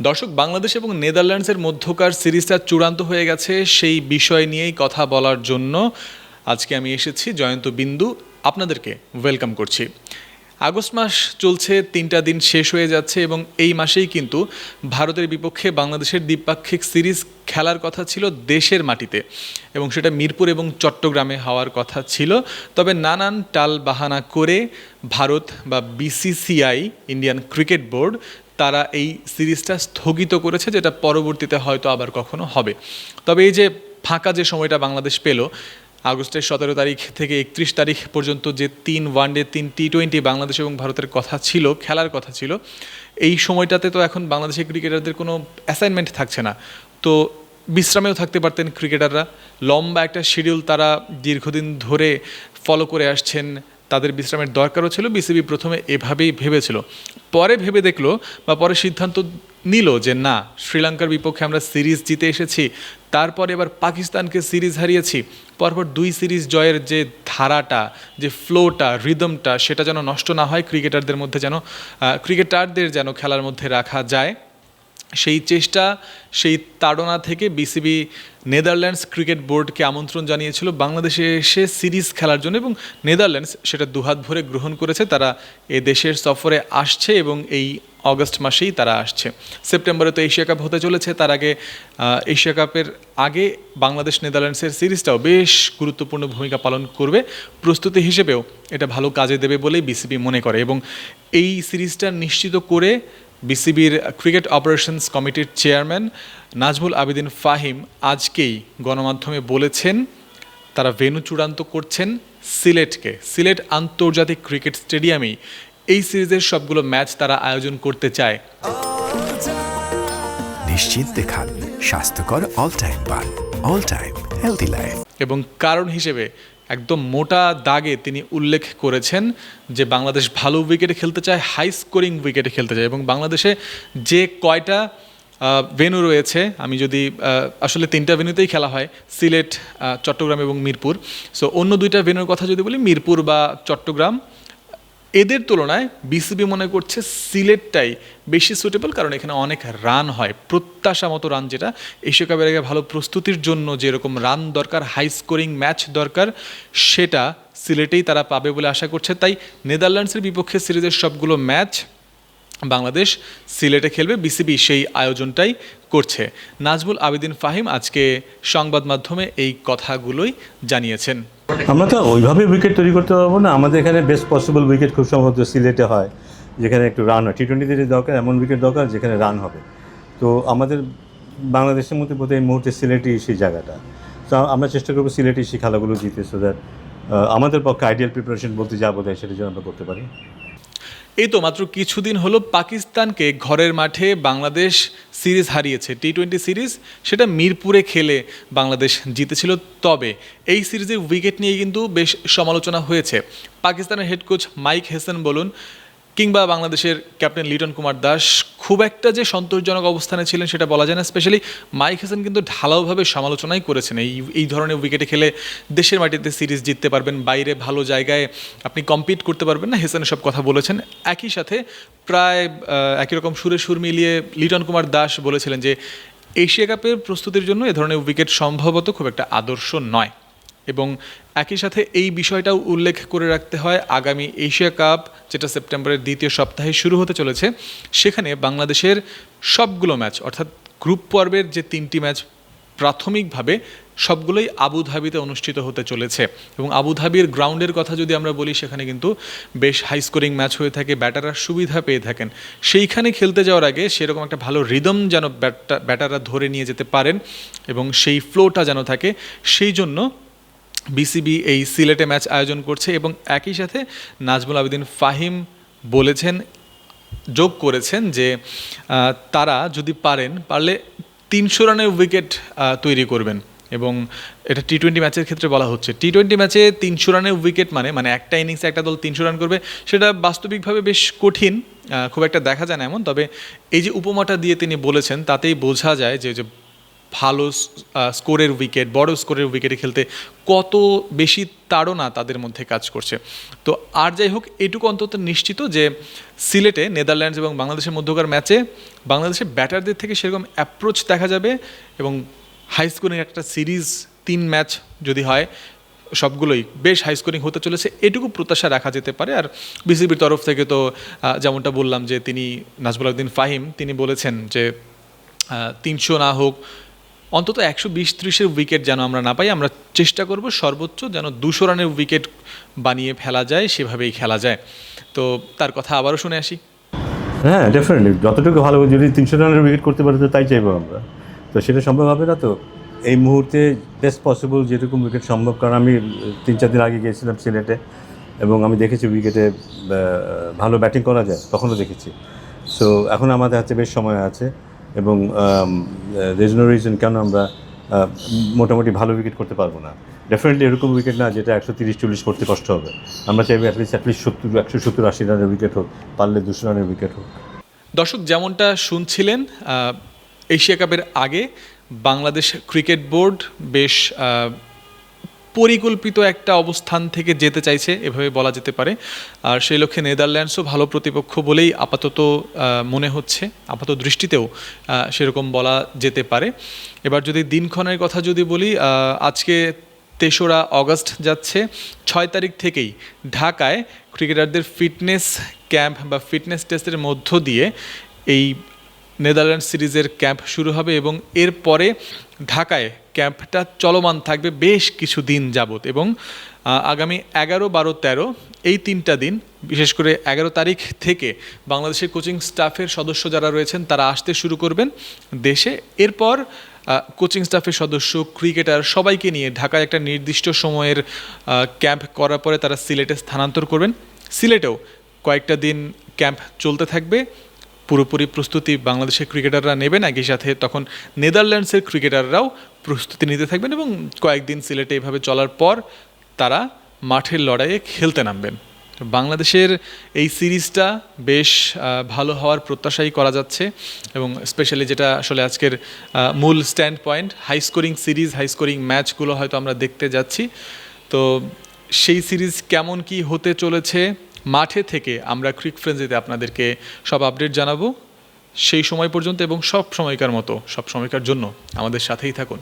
দর্শক, বাংলাদেশ এবং নেদারল্যান্ডসের মধ্যকার সিরিজটা চূড়ান্ত হয়ে গেছে সেই বিষয় নিয়েই কথা বলার জন্য। আজকে আমি এসেছি জয়ন্ত বিন্দু, আপনাদেরকে ওয়েলকাম করছি। আগস্ট মাস চলছে, তিনটা দিন শেষ হয়ে যাচ্ছে এবং এই মাসেই কিন্তু ভারতের বিপক্ষে বাংলাদেশের দ্বিপাক্ষিক সিরিজ খেলার কথা ছিল দেশের মাটিতে এবং সেটা মিরপুর এবং চট্টগ্রামে হওয়ার কথা ছিল। তবে নানান টাল বাহানা করে ভারত বা বিসিসিআই, ইন্ডিয়ান ক্রিকেট বোর্ড, তারা এই সিরিজটা স্থগিত করেছে, যেটা পরবর্তীতে হয়তো আবার কখনো হবে। তবে এই যে ফাঁকা যে সময়টা বাংলাদেশ পেল আগস্টের সতেরো তারিখ থেকে একত্রিশ তারিখ পর্যন্ত যে তিন ওয়ানডে, তিন টি টোয়েন্টি বাংলাদেশ এবং ভারতের কথা ছিল, খেলার কথা ছিল, এই সময়টাতে তো এখন বাংলাদেশের ক্রিকেটারদের কোনো অ্যাসাইনমেন্ট থাকছে না। তো বিশ্রামেও থাকতে পারতেন ক্রিকেটাররা। লম্বা একটা শিডিউল তারা দীর্ঘদিন ধরে ফলো করে আসছেন। তাদের বিশ্রামের দরকারও ছিল। বিসিবি প্রথমে এভাবেই ভেবেছিল। পরে ভেবে দেখল বা পরে সিদ্ধান্ত নিল যে না, শ্রীলঙ্কার বিপক্ষে আমরা সিরিজ জিতে এসেছি, তারপর এবার পাকিস্তানকে সিরিজ হারিয়েছি, পরপর দুই সিরিজ জয়ের যে ধারাটা, যে ফ্লোটা, রিদমটা, সেটা যেন নষ্ট না হয় ক্রিকেটারদের মধ্যে যেন ক্রিকেটারদের যেন খেলার মধ্যে রাখা যায়। সেই চেষ্টা, সেই তাড়না থেকে বিসিবি নেদারল্যান্ডস ক্রিকেট বোর্ডকে আমন্ত্রণ জানিয়েছিল বাংলাদেশে এসে সিরিজ খেলার জন্য এবং নেদারল্যান্ডস সেটা দুহাত ভরে গ্রহণ করেছে। তারা এ দেশের সফরে আসছে এবং এই অগস্ট মাসেই তারা আসছে। সেপ্টেম্বরে তো এশিয়া কাপ হতে চলেছে। তার আগে এশিয়া কাপের আগে বাংলাদেশ নেদারল্যান্ডসের সিরিজটাও বেশ গুরুত্বপূর্ণ ভূমিকা পালন করবে। প্রস্তুতি হিসেবেও এটা ভালো কাজে দেবে বলেই বিসিবি মনে করে এবং এই সিরিজটা নিশ্চিত করে বিসিবির ক্রিকেট অপারেশনস কমিটির চেয়ারম্যান নাজমুল আবেদিন ফাহিম আজকেই গণমাধ্যমে বলেছেন তারা ভেন্যু চূড়ান্ত করছেন সিলেটকে। সিলেট আন্তর্জাতিক ক্রিকেট স্টেডিয়ামেই এই সিরিজের সবগুলো ম্যাচ তারা আয়োজন করতে চায়। নিশ্চিন্তে খান স্বাস্থ্যকর অল টাইম পান অল টাইম হেলদি লাইফ এবং কারণ হিসেবে একদম মোটা দাগে তিনি উল্লেখ করেছেন যে বাংলাদেশ ভালো উইকেটে খেলতে চায় হাই স্কোরিং উইকেটে খেলতে চায় এবং বাংলাদেশে যে কয়টা ভেনু রয়েছে, আমি যদি আসলে তিনটা ভেনুতেই খেলা হয়, সিলেট চট্টগ্রাম এবং মিরপুর। সো অন্য দুইটা ভেনুর কথা যদি বলি, মিরপুর বা চট্টগ্রাম এদের তুলনায় বিসিবি মনে করছে সিলেটটাই বেশি সুটেবল কারণ এখানে অনেক রান হয়। প্রত্যাশা মতো রান যেটা, এশিয়া কাপের আগে ভালো প্রস্তুতির জন্য যেরকম রান দরকার হাই স্কোরিং ম্যাচ দরকার, সেটা সিলেটেই তারা পাবে বলে আশা করছে। তাই নেদারল্যান্ডসের বিপক্ষে সিরিজের সবগুলো ম্যাচ বাংলাদেশ সিলেটে খেলবে, বিসিবি সেই আয়োজনটাই করছে। নাজমুল আবেদিন ফাহিম আজকে সংবাদ মাধ্যমে এই কথাগুলোই জানিয়েছেন। আমরা তো ওইভাবে উইকেট তৈরি করতে পারব না। আমাদের এখানে বেস্ট পসিবল উইকেট খুব সম্ভবত সিলেটে হয়, যেখানে একটু রান হয়। টি টোয়েন্টিতে দরকার, এমন উইকেট দরকার যেখানে রান হবে। তো আমাদের বাংলাদেশের মধ্যে বোধহয় এই মুহূর্তে সিলেটই সেই জায়গাটা। তো আমরা চেষ্টা করব সিলেটই সেই খেলাগুলো জিতে সো দ্যাট আমাদের পক্ষে আইডিয়াল প্রিপারেশন বলতে যা বোধ হয় সেটা যেন আমরা করতে পারি। এই তো মাত্র কিছুদিন হলো পাকিস্তানকে ঘরের মাঠে বাংলাদেশ সিরিজ হারিয়েছে টি টোয়েন্টি সিরিজ। সেটা মিরপুরে খেলে বাংলাদেশ জিতেছিল তবে। এই সিরিজে উইকেট নিয়ে কিন্তু বেশ সমালোচনা হয়েছে। পাকিস্তানের হেড কোচ মাইক হেসেন বলুন, কিংবা বাংলাদেশের ক্যাপ্টেন লিটন কুমার দাস খুব একটা যে সন্তোষজনক অবস্থানে ছিলেন সেটা বলা যায় না স্পেশালি মাইক হাসান কিন্তু ঢালাওভাবে সমালোচনাই করেছেন। এই এই ধরনের উইকেটে খেলে দেশের মাটিতে সিরিজ জিততে পারবেন, বাইরে ভালো জায়গায় আপনি কম্পিট করতে পারবেন না, হেসেন সব কথা বলেছেন। একই সাথে প্রায় একই রকম সুরে সুর মিলিয়ে লিটন কুমার দাস বলেছিলেন যে এশিয়া কাপের প্রস্তুতির জন্য এ ধরনের উইকেট সম্ভবত খুব একটা আদর্শ নয়। এবং একই সাথে এই বিষয়টাও উল্লেখ করে রাখতে হয়, আগামী এশিয়া কাপ, যেটা সেপ্টেম্বরের দ্বিতীয় সপ্তাহে শুরু হতে চলেছে, সেখানে বাংলাদেশের সবগুলো ম্যাচ, অর্থাৎ গ্রুপ পর্বের যে তিনটি ম্যাচ প্রাথমিকভাবে সবগুলোই আবুধাবিতে অনুষ্ঠিত হতে চলেছে। এবং আবুধাবির গ্রাউন্ডের কথা যদি আমরা বলি, সেখানে কিন্তু বেশ হাই স্কোরিং ম্যাচ হয়ে থাকে, ব্যাটাররা সুবিধা পেয়ে থাকেন। সেইখানে খেলতে যাওয়ার আগে সেরকম একটা ভালো রিদম যেন ব্যাটা ব্যাটাররা ধরে নিয়ে যেতে পারেন এবং সেই ফ্লোটা যেন থাকে, সেই জন্য বিসিবি এই সিলেটে ম্যাচ আয়োজন করছে এবং একই সাথে নাজমুল আবেদিন ফাহিম বলেছেন, যোগ করেছেন যে তারা যদি পারেন, পারলে তিনশো রানের উইকেট তৈরি করবেন। এবং এটা টি টোয়েন্টি ম্যাচের ক্ষেত্রে বলা হচ্ছে। টি টোয়েন্টি ম্যাচে তিনশো রানের উইকেট মানে মানে একটা ইনিংসে একটা দল তিনশো রান করবে, সেটা বাস্তবিকভাবে বেশ কঠিন খুব একটা দেখা যায় না এমন। তবে এই যে উপমাটা দিয়ে তিনি বলেছেন, তাতেই বোঝা যায় যে ভালো স্কোরের উইকেট, বড় স্কোরের উইকেটে খেলতে কত বেশি তাড়না তাদের মধ্যে কাজ করছে। তো আর যাই হোক, এটুকু অন্তত নিশ্চিত যে সিলেটে নেদারল্যান্ডস এবং বাংলাদেশের মধ্যকার ম্যাচে বাংলাদেশের ব্যাটারদের থেকে সেরকম অ্যাপ্রোচ দেখা যাবে এবং হাই স্কোরিং একটা সিরিজ তিন ম্যাচ যদি হয়, সবগুলোই বেশ হাই স্কোরিং হতে চলেছে। এটুকু প্রত্যাশা রাখা যেতে পারে। আর বিসিবির তরফ থেকে তো যেমনটা বললাম যে তিনি নাজবুল উদ্দিন ফাহিম, তিনি বলেছেন যে তিনশো না হোক অন্তত একশো বিশ ত্রিশের উইকেট যেন আমরা না পাই, আমরা চেষ্টা করব সর্বোচ্চ যেন দুশো রানের উইকেট বানিয়ে ফেলা যায়, সেভাবেই খেলা যায়। তো তার কথা আবারও শুনে আসি। হ্যাঁ ডেফিনেটলি যতটুকু ভালো যদি তিনশো রানের উইকেট করতে পারে, তো তাই চাইব আমরা। তো সেটা সম্ভব হবে না তো? এই মুহূর্তে বেস্ট পসিবল যেরকম উইকেট সম্ভব, কারণ আমি তিন চার দিন আগে গিয়েছিলাম সিলেটে, এবং আমি দেখেছি উইকেটে ভালো ব্যাটিং করা যায়, তখনও দেখেছি। সো এখন আমাদের হাতে বেশ সময় আছে, এবং দের নো রিজন কেন আমরা মোটামুটি ভালো উইকেট করতে পারব না। ডেফিনেটলি এরকম উইকেট না যেটা একশো তিরিশ, চল্লিশ করতে কষ্ট হবে। আমরা চাইব অ্যাটলিস্ট অ্যাটলিস্ট সত্তর, একশো সত্তর, আশি রানের উইকেট হোক, পারলে দুশো রানের উইকেট হোক। দর্শক, যেমনটা শুনছিলেন এশিয়া কাপের আগে বাংলাদেশ ক্রিকেট বোর্ড বেশ পরিকল্পিত একটা অবস্থান থেকে যেতে চাইছে, এভাবে বলা যেতে পারে। আর সেই লক্ষ্যে নেদারল্যান্ডসও ভালো প্রতিপক্ষ বলেই আপাতত মনে হচ্ছে আপাতত দৃষ্টিতেও সেরকম বলা যেতে পারে। এবার যদি দিনক্ষণের কথা যদি বলি আজকে তেসরা অগস্ট যাচ্ছে, ছয় তারিখ থেকেই ঢাকায় ক্রিকেটারদের ফিটনেস ক্যাম্প বা ফিটনেস টেস্টের মধ্য দিয়ে এই নেদারল্যান্ড সিরিজের ক্যাম্প শুরু হবে এবং এরপরে ঢাকায় ক্যাম্পটা চলমান থাকবে বেশ কিছু দিন যাবত এবং আগামী এগারো, বারো, তেরো এই তিনটা দিন, বিশেষ করে এগারো তারিখ থেকে বাংলাদেশের কোচিং স্টাফের সদস্য যারা রয়েছেন তারা আসতে শুরু করবেন দেশে। এরপর কোচিং স্টাফের সদস্য, ক্রিকেটার সবাইকে নিয়ে ঢাকায় একটা নির্দিষ্ট সময়ের ক্যাম্প করার পরে তারা সিলেটে স্থানান্তর করবেন। সিলেটেও কয়েকটা দিন ক্যাম্প চলতে থাকবে। পুরোপুরি প্রস্তুতি বাংলাদেশের ক্রিকেটাররা নেবেন। একই সাথে তখন নেদারল্যান্ডসের ক্রিকেটাররাও প্রস্তুতি নিতে থাকবেন এবং কয়েকদিন সিলেটে এভাবে চলার পর তারা মাঠের লড়াইয়ে খেলতে নামবেন। বাংলাদেশের এই সিরিজটা বেশ ভালো হওয়ার প্রত্যাশাই করা যাচ্ছে এবং স্পেশালি যেটা আসলে আজকের মূল standpoint high scoring series, high scoring ম্যাচগুলো হয়তো আমরা দেখতে যাচ্ছি। তো সেই সিরিজ কেমন কি হতে চলেছে মাঠে থেকে আমরা ক্রিক ফ্রেন্সিতে আপনাদেরকে সব আপডেট জানাব। সেই সময় পর্যন্ত এবং সব সময়কার মতো, সব সময়কার জন্য আমাদের সাথেই থাকুন।